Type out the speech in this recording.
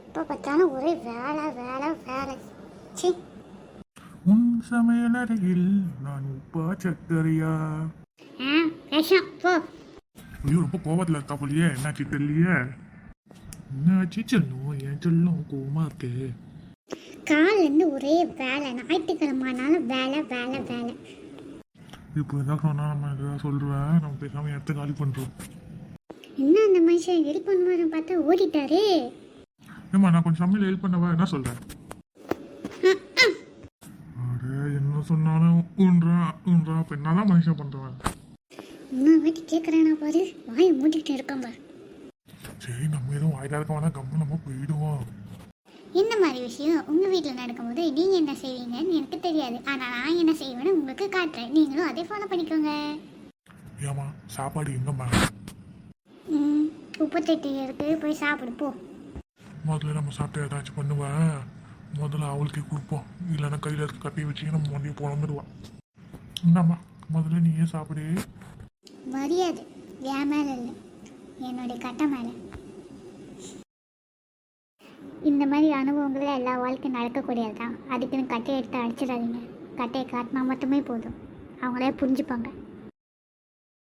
எப்போ பார்த்தாலும் ஒரே வேலை வேலை வேலை. சி உன் சமையலறையில் நான் உப்பா சக்கரையா ஆ விஷம் போ. ஐயோ ரொம்ப கோவத்துல இருக்கா போலியே என்னாச்சு தெரியலையே. என்னாச்சு? செல்லும் என் செல்லும்? கோவமா இருக்கு. காலிலேருந்து ஒரே வேலை ஞாயிற்றுக்கிழமானாலும் வேலை வேலை வேலை. இப்போ எதாவது சொன்னா நம்ம எதாவது சொல்லுவேன் நம்ம பேசாம இடத்த காலி பண்றோம். என்ன அந்த மனுஷன் ஹெல்ப் பண்ணுவாரு பார்த்தா ஓடிட்டாரு. ஏம்மா நான் கொஞ்சம் சமையல் ஹெல்ப் பண்ணவா? என்ன சொல்றேன் அட என்ன சொன்னாலும் ஊன்றா ஊன்றா. அப்ப என்னதான் மனுஷன் பண்றவன்? இன்னும் வாட்டி கேட்குறேனா பாரு. வாயை மூடிக்கிட்டு இருக்கான் பாரு. சரி நம்ம எதுவும் வாய்தா இருக்க வேணா கம்மு நம்ம போயிடுவோம். இந்த மாதிரி விஷயம் உங்கள் வீட்டில் நடக்கும்போது நீங்கள் என்ன செய்வீங்கன்னு எனக்கு தெரியாது. ஆனால் நான் என்ன செய்வேன்னு உங்களுக்கு காட்டுறேன். நீங்களும் அதே ஃபாலோ பண்ணிக்கோங்க. ஏமா சாப்பாடு எங்கம்மா? ம், உப்பு தட்டி இருக்கு போய் சாப்பிடு போ. முதல்ல நம்ம சாப்பிட்டு ஏதாச்சும் பண்ணுவேன் முதல்ல அவளுக்கே கொடுப்போம். இல்லைன்னா கையில் இருக்க கட்டி வச்சு நம்ம மண்டியை போனந்துடுவான் இந்தாம்மா முதல்ல நீயே சாப்பிடு. மரியாதை என் மேலே இல்லை. என்னுடைய கட்டை மேலே. இந்த மாதிரி அனுபவங்களை எல்லா வாழ்க்கையும் நடக்கக்கூடியது தான் அதுக்குன்னு கட்டையை எடுத்து அடிச்சிடாதீங்க. கட்டையை காட்டினா மட்டுமே போதும். அவங்களே புரிஞ்சுப்பாங்க.